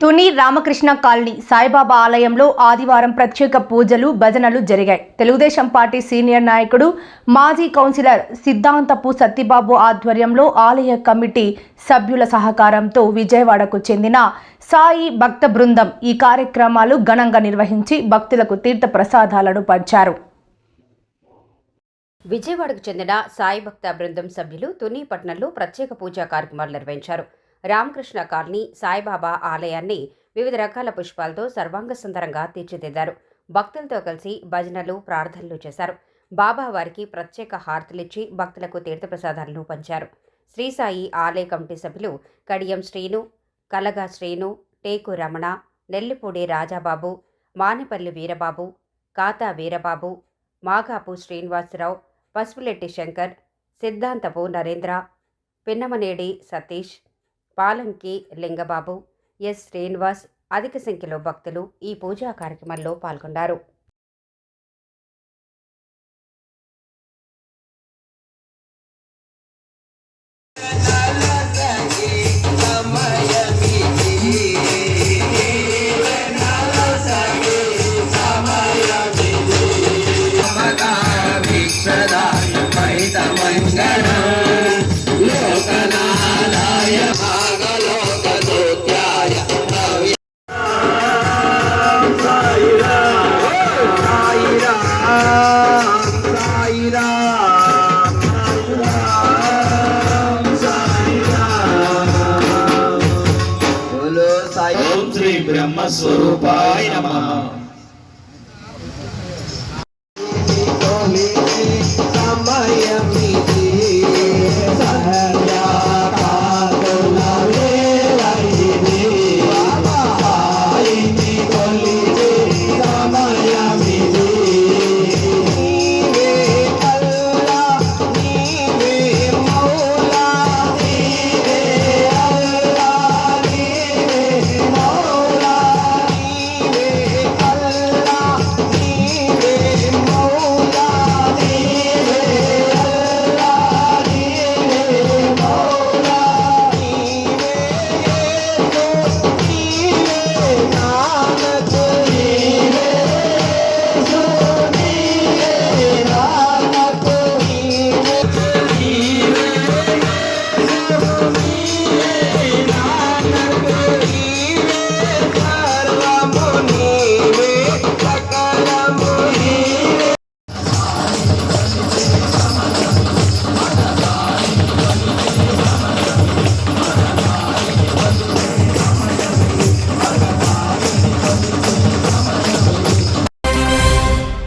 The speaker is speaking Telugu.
తుని రామకృష్ణ కాలనీ సాయిబాబా ఆలయంలో ఆదివారం ప్రత్యేక పూజలు భజనలు జరిగాయి. తెలుగుదేశం పార్టీ సీనియర్ నాయకుడు మాజీ కౌన్సిలర్ సిద్ధాంతపు సత్యబాబు ఆధ్వర్యంలో ఆలయ కమిటీ సభ్యుల సహకారంతో విజయవాడకు చెందిన సాయి భక్త బృందం ఈ కార్యక్రమాలు ఘనంగా నిర్వహించి భక్తులకు తీర్థ ప్రసాదాలను పంచారు. విజయవాడకు చెందిన సాయి భక్త బృందం సభ్యులు తుని పట్టణంలో ప్రత్యేక పూజా కార్యక్రమాలు నిర్వహించారు. రామకృష్ణ కాలనీ సాయిబాబా ఆలయాన్ని వివిధ రకాల పుష్పాలతో సర్వాంగ సుందరంగా తీర్చిదిద్దారు. భక్తులతో కలిసి భజనలు ప్రార్థనలు చేశారు. బాబా వారికి ప్రత్యేక హారతులిచ్చి భక్తులకు తీర్థప్రసాదాలను పంచారు. శ్రీ సాయి ఆలయ కమిటీ సభ్యులు కడియం శ్రీను కలగా శ్రీను టేకు రమణ నెల్లిపూడి రాజాబాబు మానిపల్లి వీరబాబు కాతా వీరబాబు మాగాపు శ్రీనివాసరావు పసుపులెట్టి శంకర్ సిద్ధాంతపు నరేంద్ర పిన్నమనేడి సతీష్ పాలంకి లింగబాబు ఎస్ శ్రీనివాస్ అధిక సంఖ్యలో భక్తులు ఈ పూజా కార్యక్రమంలో పాల్గొన్నారు ఓం శ్రీ బ్రహ్మస్వరూపాయ నమః.